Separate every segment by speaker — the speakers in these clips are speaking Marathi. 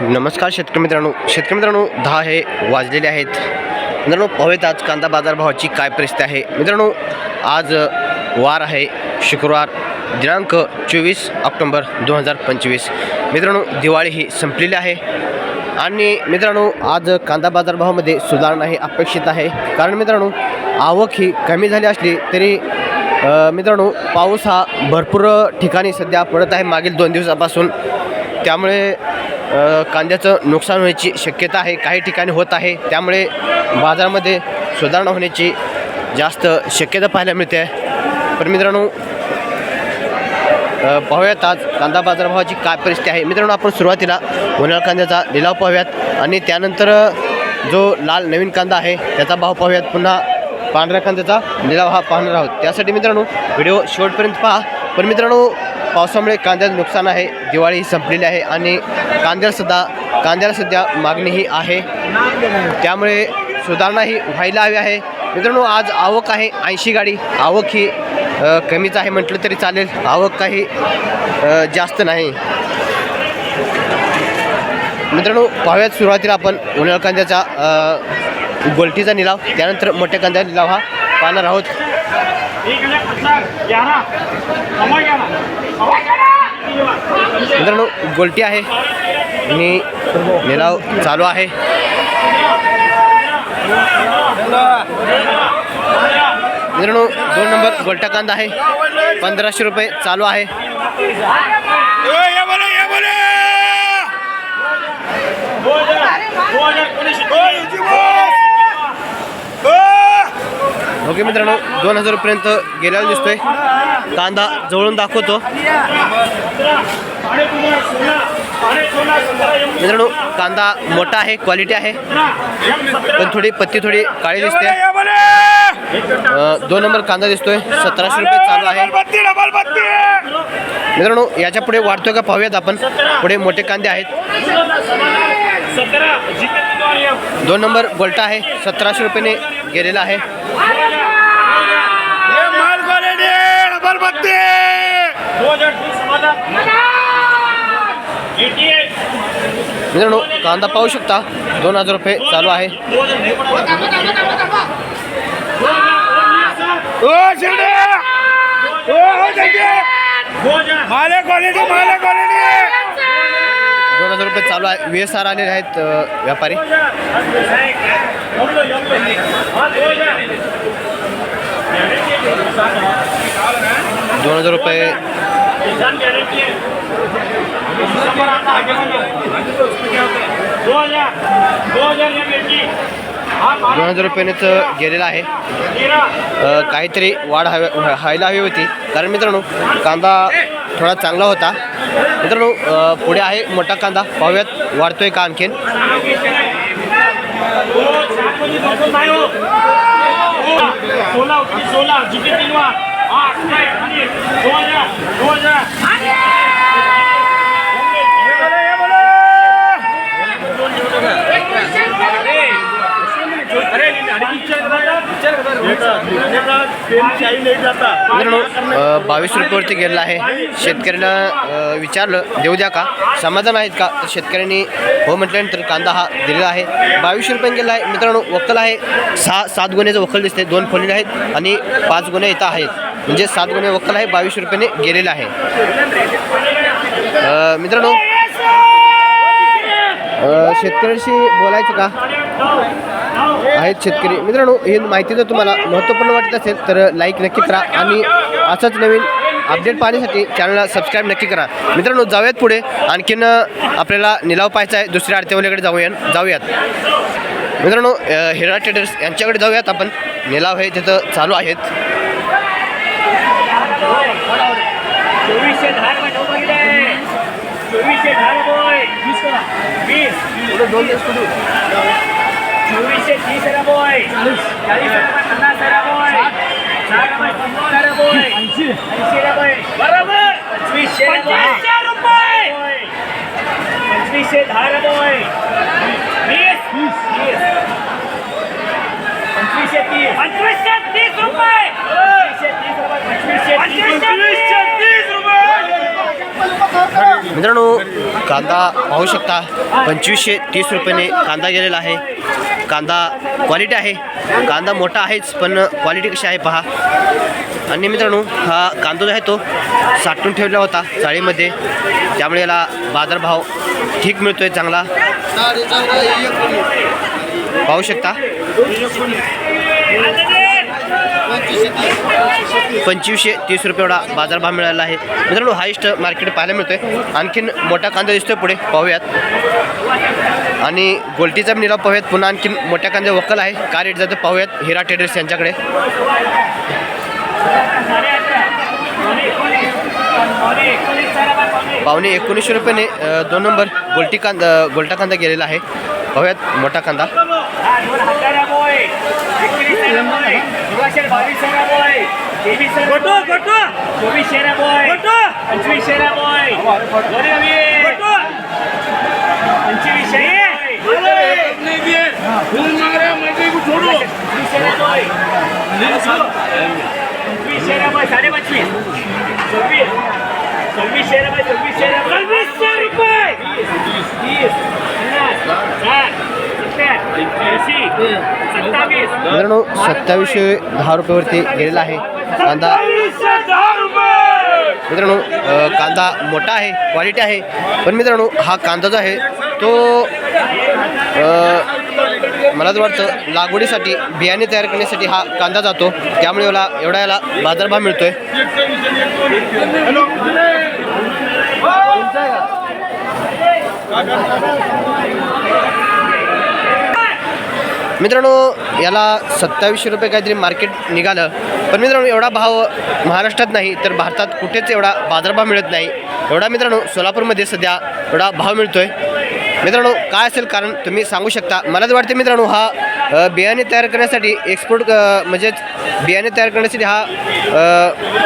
Speaker 1: नमस्कार शेतकरी मित्रांनो. शेतकरी मित्रांनो दहा हे वाजलेले आहेत. मित्रांनो पाहूयात आज कांदा बाजारभावाची काय परिस्थिती आहे. मित्रांनो आज वार आहे. शुक्रवार दिनांक चोवीस ऑक्टोंबर दोन हजार पंचवीस. मित्रांनो दिवाळी ही संपलेली आहे. आणि मित्रांनो आज कांदा बाजारभावामध्ये सुधारणा ही अपेक्षित आहे. कारण मित्रांनो आवक ही कमी झाली असली तरी मित्रांनो पाऊस हा भरपूर ठिकाणी सध्या पडत आहे. मागील दोन दिवसापासून. त्यामुळे कांद्याचं नुकसान होण्याची शक्यता आहे काही ठिकाणी होत आहे. त्यामुळे बाजारामध्ये सुधारणा होण्याची जास्त शक्यता पाहायला मिळते. आहे पण मित्रांनो पाहूयात आज कांदा बाजारभावाची काय परिस्थिती आहे. मित्रांनो आपण सुरुवातीला उन्हाळ कांद्याचा लिलाव पाहूयात. आणि त्यानंतर जो लाल नवीन कांदा आहे त्याचा भाव पाहूयात. पुन्हा पांढऱ्या कांद्याचा लिलाव हा पाहणार आहोत. त्यासाठी मित्रांनो व्हिडिओ शेवटपर्यंत पहा. पण मित्रांनो पावसामुळे कांद्याचं नुकसान आहे दिवाळी ही संपलेली आहे आणि कांद्याला सुद्धा कांद्याला सध्या मागणीही आहे. त्यामुळे सुधारणाही व्हायला हवी आहे. मित्रांनो आज आवक आहे ऐंशी गाडी. आवक ही कमीच आहे म्हटलं तरी चालेल. आवक काही जास्त नाही. मित्रांनो पाहूयात सुरुवातीला आपण उन्हाळ कांद्याचा गोलटीचा निलाव. त्यानंतर मोठ्या कांद्याचा निलाव हा पाहणार आहोत. मित्रांनो गोलटी आहे आणि निलाव चालू आहे मित्रांनो दोन नंबर गोलटा कांदा आहे पंधराशे रुपये चालू आहे ओके मित्रांनो दोन हजार रुपयेपर्यंत गेलेला दिसतोय. कांदा जवळून दाखवतो. मित्रांनो कांदा मोठा आहे क्वालिटी आहे. पण थोडी पत्ती थोडी काळी दिसते. दोन नंबर कांदा दिसतोय सतराशे रुपये चालू आहे. मित्रांनो याच्यापुढे वाढतोय का पाहूयात आपण. पुढे मोठे कांदे आहेत. दोन नंबर गोल्टा आहे सतराशे रुपयाने गेलेला आहे. मित्रांनो कांदा पाहू शकता. दोन हजार रुपये चालू आहे.
Speaker 2: माले क्वालिटी माले क्वालिटी
Speaker 1: दोन हजार रुपये चालू आहे. व्ही एस आर आलेले आहेत व्यापारी. दोन हजार रुपये. दोन हजार रुपयानेच गेलेला आहे. काहीतरी वाढ हवी व्हायला हवी होती. कारण मित्रांनो कांदा थोडा चांगला होता. मित्रांनो पुढे आहे मोठा कांदा. पाहूयात वाढतोय का आणखीन?
Speaker 3: सोळा होती सोळा जिथे तीन वा आठ नाही आणि दोन हजार दोन हजार
Speaker 1: मित्रांनो बावीस रुपयावरती गेलेला आहे. शेतकऱ्यांना विचारलं देऊ द्या का? समाधान आहेत का? तर शेतकऱ्यांनी हो म्हटल्यानंतर कांदा हा दिलेला आहे. बावीस रुपयाने गेला आहे. मित्रांनो वक्कल आहे. सहा सात गुन्ह्याचं वक्कल दिसते दोन फोलील आहेत आणि पाच गुन्हे इथं आहेत. म्हणजे सात गुन्हे वक्कल आहे. बावीस रुपयाने गेलेला आहे. मित्रांनो शेतकऱ्यांशी बोलायचं का? आहेत शेतकरी. मित्रांनो ही माहिती जर तुम्हाला महत्त्वपूर्ण वाटत असेल तर लाईक नक्की करा आणि असंच नवीन अपडेट पाहण्यासाठी चॅनलला सबस्क्राईब नक्की करा. मित्रांनो जाऊयात पुढे. आणखीन आपल्याला निलाव पाहायचा आहे. दुसऱ्या आडतेवाल्याकडे जाऊया जाऊयात. मित्रांनो हिरा ट्रेडर्स यांच्याकडे जाऊयात आपण. निलाव हे तिथं चालू आहेत.
Speaker 3: चोवीसशे तीस रुपये चाळीस. पन्नास रुपये साठ. रुपये पन्नास रुपये ऐंशी. रुपये बरोबर. पंचवीसशे रुपये. पंचवीसशे दहा रुपये वीस. वीस. पंचवीसशे तीस. पंचवीसशे तीस रुपये. पंचवीसशे तीस रुपये पंचवीसशे तीस रुपये.
Speaker 1: मित्रांनो कांदा पाहू शकता पंचवीसशे तीस रुपयाने कांदा गेलेला आहे. कांदा क्वालिटी आहे. कांदा मोठा आहेच पण क्वालिटी कशी आहे पहा. आणि मित्रांनो हा कांदा जो आहे तो साठवून ठेवला होता चाळीमध्ये. त्यामुळे याला बाजारभाव ठीक मिळतोय चांगला. पाहू शकता. पंचवीसशे तीस रुपये एवढा बाजारभाव मिळाला आहे. मित्रांनो हायस्ट मार्केट पाहायला मिळतोय. आणखीन मोठा कांदा दिसतोय पुढे. पाहूयात. आणि गोल्टीचा पण निलाव पाहूयात. पुन्हा आणखीन मोठ्या कांद्या वकल आहे. का रेट जातं पाहूयात. हिरा ट्रेडर्स यांच्याकडे. पावणे एकोणीसशे रुपयाने दोन नंबर गोल्टी कांदा गोल्टा कांदा गेलेला आहे. पाहूयात मोठा कांदा.
Speaker 3: गटो गटो चोवीस शेरा बॉय गटो पंचवीस शेरा बॉय पंचवीस शेरा
Speaker 2: फूल मांग रहे हैं मैं को छोड़ो
Speaker 3: पंचवीस शेरा बॉय साडे पंचवीस सव्वीस सव्वीस शेरा बॉय सव्वीस शेरा सव्वीसशे रुपये तीस पन्नास साठ सत्तर ऐंशी सत्तावीस
Speaker 1: मित्रांनो सत्तावीसशे दहा रुपयावरती गेलेला आहे. कांदा मित्रांनो कांदा मोठा आहे क्वालिटी आहे. पण मित्रांनो हा कांदा जो आहे तो मला तर वाटतं लागवडीसाठी बियाणे तयार करण्यासाठी हा कांदा जातो. त्यामुळे याला एवढा याला बाजारभाव मिळतोय. मित्रांनो याला सत्तावीसशे रुपये काहीतरी मार्केट निघालं. पण मित्रांनो एवढा भाव महाराष्ट्रात नाही तर भारतात कुठेच एवढा बाजारभाव मिळत नाही. एवढा मित्रांनो सोलापूरमध्ये सध्या एवढा भाव मिळतोय. मित्रांनो काय असेल कारण तुम्ही सांगू शकता. मला तर वाटते मित्रांनो हा बियाणे तयार करण्यासाठी एक्सपोर्ट म्हणजेच बियाणे तयार करण्यासाठी हा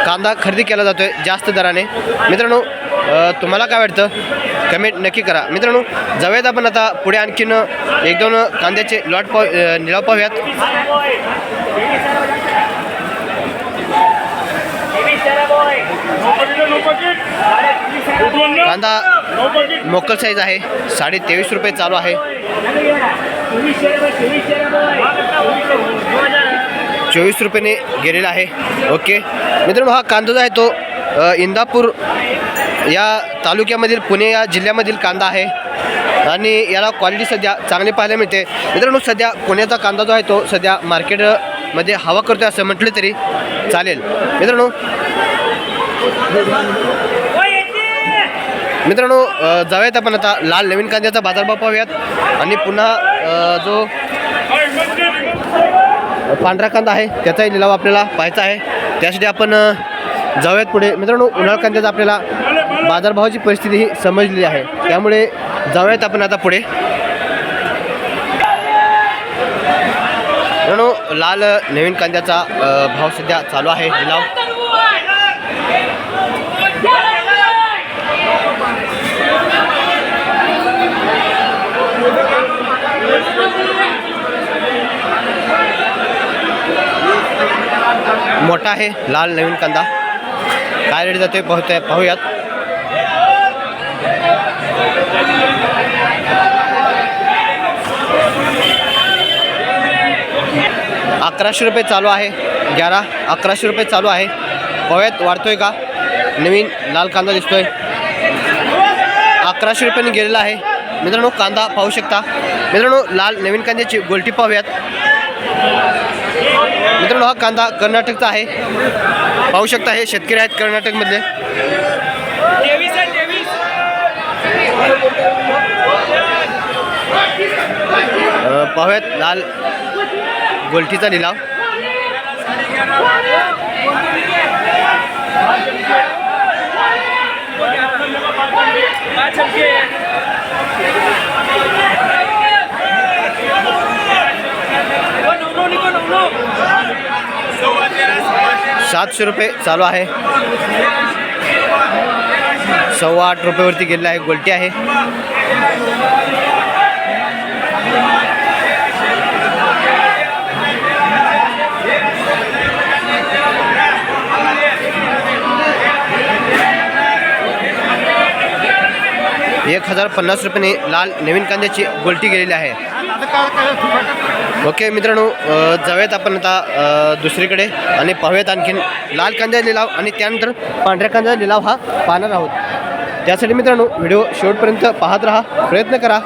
Speaker 1: कांदा खरेदी केला जातो आहे जास्त दराने. मित्रांनो तुम्हाला काय वाटतं? कमेंट नक्की करा. मित्रांनो जाऊयात आपण आता पुढे आणखीन एक दोन कांद्याचे लॉट पाव अ, निलाव पाहूयात. कांदा मोकल साईज आहे. साडे तेवीस रुपये चालू आहे. चोवीस रुपयाने गेलेला आहे. ओके. मित्रांनो हा कांदा जो आहे तो इंदापूर या तालुक्यामधील पुणे या जिल्ह्यामधील कांदा आहे. आणि याला क्वालिटी सध्या चांगली पाहायला मिळते. मित्रांनो सध्या पुण्याचा कांदा जो आहे तो सध्या मार्केटमध्ये हवा करतो असं म्हटलं तरी चालेल. मित्रांनो मित्रांनो जाऊयात आपण आता लाल नवीन कांद्याचा बाजारभाव पाहूयात. आणि पुन्हा जो पांढरा कांदा आहे त्याचाही लिलाव आपल्याला पाहायचा आहे. त्यासाठी आपण जाऊयात पुढे. मित्रांनो उन्हाळ कांद्याचा आपल्याला बाजारभावाची परिस्थिती ही समजलेली आहे. त्यामुळे जाऊयात आपण आता पुढे. म्हणून लाल नवीन कांद्याचा भाव सध्या चालू आहे. लिलाव मोठा आहे लाल नवीन कांदा. काय रेट जाते पाहतोय पाहूयात. अकराशे रुपये चालू आहे. ग्यारा अकराशे रुपये चालू आहे. पाहूयात वाढतोय का? नवीन लाल कांदा दिसतोय. अकराशे रुपयाने गेलेला आहे. मित्रांनो कांदा पाहू शकता. मित्रांनो लाल नवीन कांद्याची गोलटी पाहूयात. मित्रांनो हा कांदा कर्नाटकचा आहे. पाहू शकता हे शेतकरी आहेत कर्नाटकमधले. पाहूयात लाल गोलटीचा लिलाव. सातशे रुपये चालू आहे. सव्वा आठ रुपयावरती गेलेला आहे. गोलटी आहे. एक हजार पन्नास रुपयाने लाल नवीन कांद्याची गोलटी गेलेली आहे. ओके मित्रांनो जाऊयात आपण आता दुसरीकडे आणि पाहूयात आणखीन लाल कांदा लिलाव आणि त्यानंतर पांढऱ्या कांदा लिलाव हा पाहणार आहोत. त्यासाठी मित्रांनो व्हिडिओ शेवटपर्यंत पाहत राहा प्रयत्न करा.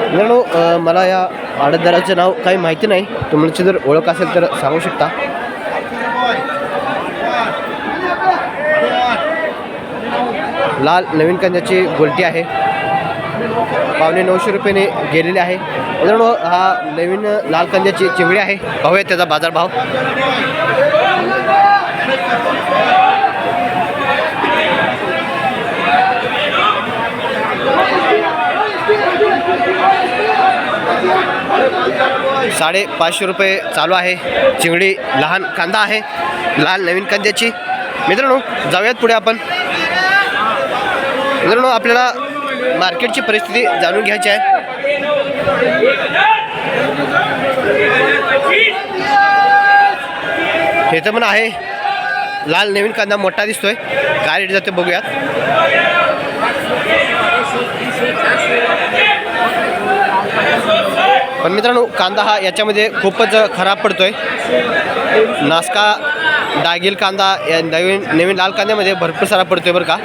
Speaker 1: मित्रांनो मला या आडतदाराचं नाव काही माहिती नाही. तुमची जर ओळख असेल तर सांगू शकता. लाल नवीन कांद्याची गोलटी आहे. पावणे नऊशे रुपयाने गेलेली आहे. मित्रांनो हा नवीन लाल कांद्याची चिवडी आहे. पाहूया त्याचा बाजारभाव. साडेपाचशे रुपये चालू आहे. चिंगडी लहान कांदा आहे. लाल नवीन कांद्याची. मित्रांनो जाऊयात पुढे आपण. मित्रांनो आपल्याला मार्केटची परिस्थिती जाणून घ्यायची आहे. हे तर पण आहे. लाल नवीन कांदा मोठा दिसतोय. काय रेट जाते बघूयात. पण मित्रांनो कांदा हा याच्यामध्ये खूपच खराब पडतोय. नासका डागिल कांदा या नवीन नवीन लाल कांद्यामध्ये भरपूर सारा पडतोय बरं का.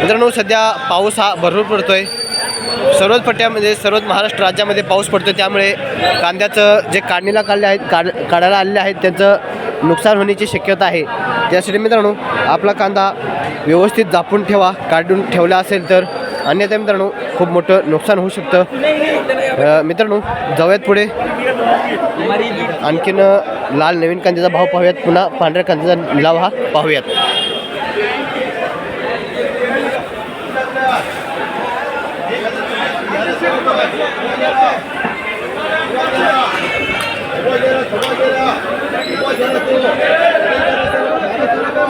Speaker 1: मित्रांनो सध्या पाऊस हा भरपूर पडतोय. सर्वच पट्ट्यामध्ये सर्वच महाराष्ट्र राज्यामध्ये पाऊस पडतो त्यामुळे कांद्याचं जे काढणीला काढले आहेत काढ काढायला आलेले आहेत त्यांचं नुकसान होण्याची शक्यता आहे. त्यासाठी मित्रांनो आपला कांदा व्यवस्थित जापून ठेवा काढून ठेवला असेल तर अन्यथा मित्रांनो खूप मोठं नुकसान होऊ शकतं. मित्रांनो जाऊयात पुढे. आणखीन लाल नवीन कांद्याचा भाव पाहूयात. पुन्हा पांढऱ्या कांद्याचा निलाव हा पाहूयात.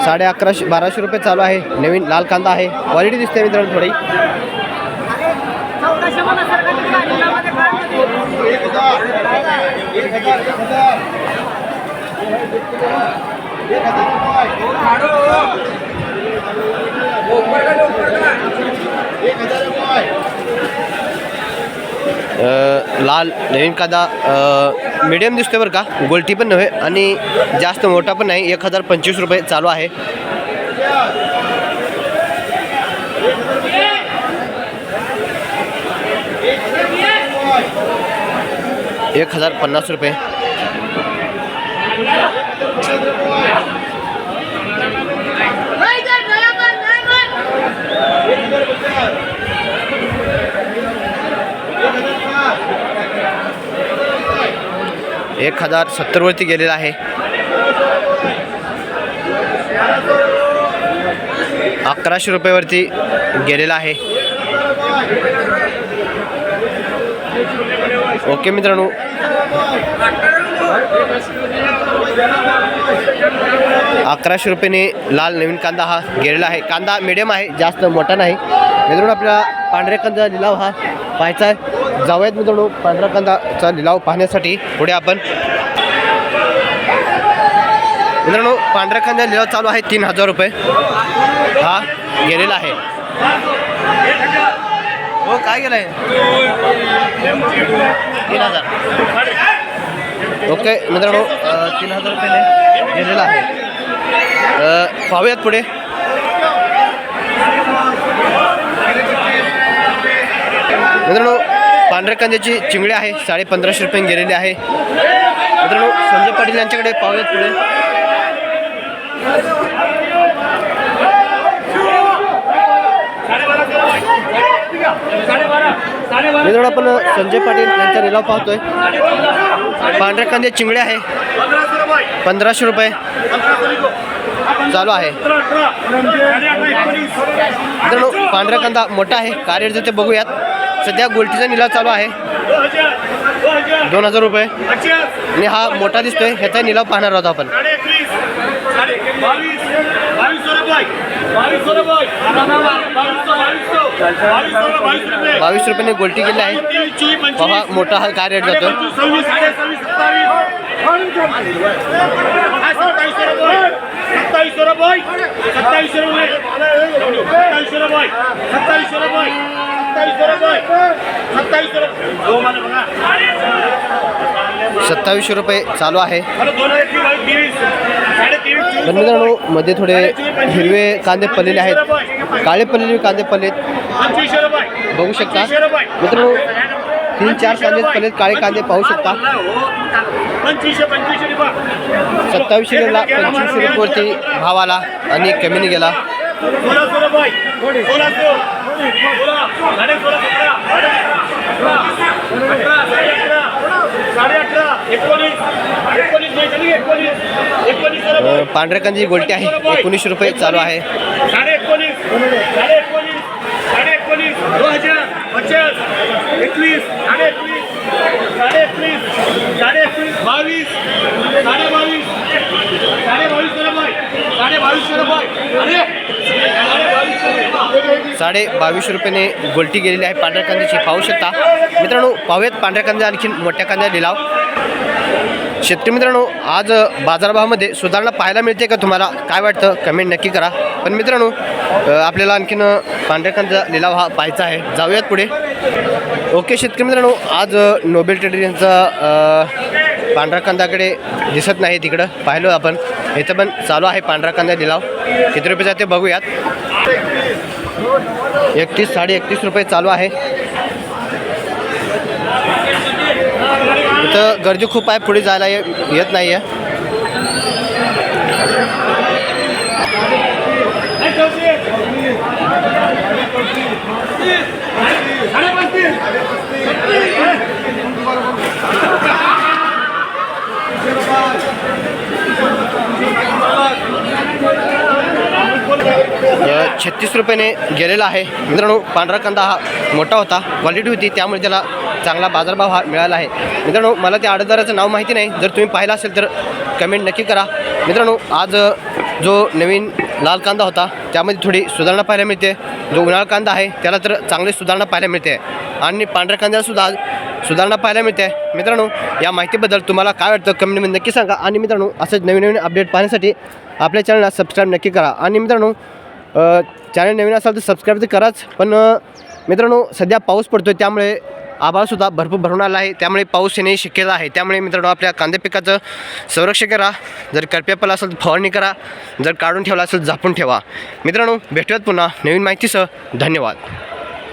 Speaker 1: साडे अकराशे बाराशे रुपये चालू आहे. नवीन लाल कांदा आहे. क्वालिटी दिसते मित्रांनो थोडी. अ, लाल नवीन कादा मिडियम दिसतोय बरं का? गोलटी पण नव्हे आणि जास्त मोठा पण नाही. एक हजार पंचवीस रुपये चालू आहे. एक हजार पन्नास रुपये. एक हजार सत्तरवरती गेलेला आहे. अकराशे रुपयावरती गेलेला आहे. ओके मित्रांनो. अकराशे रुपयाने लाल नवीन कांदा हा गेलेला आहे. कांदा मिडियम आहे जास्त मोठा नाही. मित्रांनो आपल्याला पांढऱ्या कांदा लिलाव हा पाहायचा आहे. जाऊयात मित्रांनो. पांढरा कांदाचा लिलाव पाहण्यासाठी पुढे आपण. मित्रांनो पांढरा कांदा लिलाव चालू आहे. तीन हजार रुपये. हा गेलेला आहे. हो काय गेलं आहे तीन हजार. ओके मित्रांनो तीन हजार रुपये गेलेला आहे. पाहूयात पुढे. मित्रांनो पांढऱ्या कांद्याची चिंगडी आहे साडे पंधराशे रुपये गेलेली आहे. मित्रांनो संजय पाटील यांच्याकडे पाहूयात पुढे. मित्रांनो आपण संजय पाटील यांचा निलाव पाहतोय. पांढऱ्या कांद्या चिंगडे आहे पंधराशे रुपये चालू आहे. मित्रांनो पांढरा कांदा मोठा आहे काय रेट ते बघूयात. सध्या गोलटीचा निलाव चालू आहे. दोन हजार रुपये. आणि हा मोठा दिसतोय. ह्याचा निलाव पाहणार आहोत आपण.
Speaker 3: बावीस
Speaker 1: रुपयाने गोल्टी केली आहे.
Speaker 3: तेवीस
Speaker 1: मोठा हा काय रेट जातो
Speaker 3: पंचवीस सव्वीस साडे सव्वीस सत्तावीस हा, सत्तावीसशे रुपये हो
Speaker 1: रुपये चालू आहे. तर मित्रांनो मध्ये थोडे हिरवे कांदे पडलेले आहेत. काळे पडलेले कांदे पडलेत. बघू शकता. मित्रांनो तीन चार कांदे पडलेत. काळे कांदे पाहू शकता.
Speaker 3: पंचवीसशे पंचवीसशे रुपये.
Speaker 1: सत्तावीसशे पंचवीसशे रुपयावरती भाव आला आणि कमीने गेला
Speaker 3: साडे साडे अठरा एकोणीस एकोणीस रुपये
Speaker 1: पांढऱ्या कांद्याची गोल्टी आहे एकोणीसशे रुपये चालू आहे
Speaker 3: साडे एकोणीस साडे एकोणीस साडे एकोणीस दोन हजार पचास एकवीस साडे एकवीस साडे एकवीस साडे एकवीस बावीस साडे बावीस साडे बावीस रुपये साडे बावीस रुपये अरे साडे बावीसशे
Speaker 1: रुपयाने गोलटी गेलेली आहे पांढऱ्या कांद्याची. पाहू शकता. मित्रांनो पाहूयात पांढऱ्या कांद्या आणखीन मोठ्या कांद्या लिलाव. शेतकरी मित्रांनो आज बाजारभावामध्ये सुधारणा पाहायला मिळते का तुम्हाला? काय वाटतं? कमेंट नक्की करा. पण मित्रांनो आपल्याला आणखीन पांढऱ्या कांदा लिलाव हा पाहायचा आहे. जाऊयात पुढे. ओके शेतकरी मित्रांनो आज नोबेल ट्रेडर यांचा पांढरा कांद्याकडे दिसत नाही तिकडं. पाहिलो आपण. इथं पण चालू आहे पांढरा कांदा लिलाव. किती रुपये जाते बघूयात. एकतीस साडे एकतीस रुपये चालू आहे. इथं गर्दी खूप आहे पुढे जायला ये- येत नाही आहे छत्तीस रुपयाने गेलेला आहे. मित्रांनो पांढरा कांदा हा मोठा होता क्वालिटी होती त्यामुळे त्याला चांगला बाजारभाव हा मिळाला आहे. मित्रांनो मला त्या आडतदाराचं नाव माहिती नाही. जर तुम्ही पाहिलं असेल तर कमेंट नक्की करा. मित्रांनो आज जो नवीन लाल कांदा होता त्यामध्ये थोडी सुधारणा पाहायला मिळते. जो उन्हाळा कांदा आहे त्याला तर चांगली सुधारणा पाहायला मिळते. आणि पांढऱ्या कांद्यालासुद्धा आज सुधारणा पाहायला मिळते. मित्रांनो या माहितीबद्दल तुम्हाला काय वाटतं कमेंटमध्ये नक्की सांगा. आणि मित्रांनो असंच नवीन नवीन अपडेट पाहण्यासाठी आपल्या चॅनलला सबस्क्राईब नक्की करा. आणि मित्रांनो चॅनल नवीन असाल तर सबस्क्राईब तर कराच. पण मित्रांनो सध्या पाऊस पडतो आहे त्यामुळे आभाळसुद्धा भरपूर भरून आला आहे. त्यामुळे पाऊस येणे शक्यता आहे. त्यामुळे मित्रांनो आपल्या कांदे पिकाचं संरक्षण करा. जर करप्यापला असेल तर फवारणी करा. जर काढून ठेवला असेल तर झापून ठेवा. मित्रांनो भेटूयात पुन्हा नवीन माहितीसह. धन्यवाद.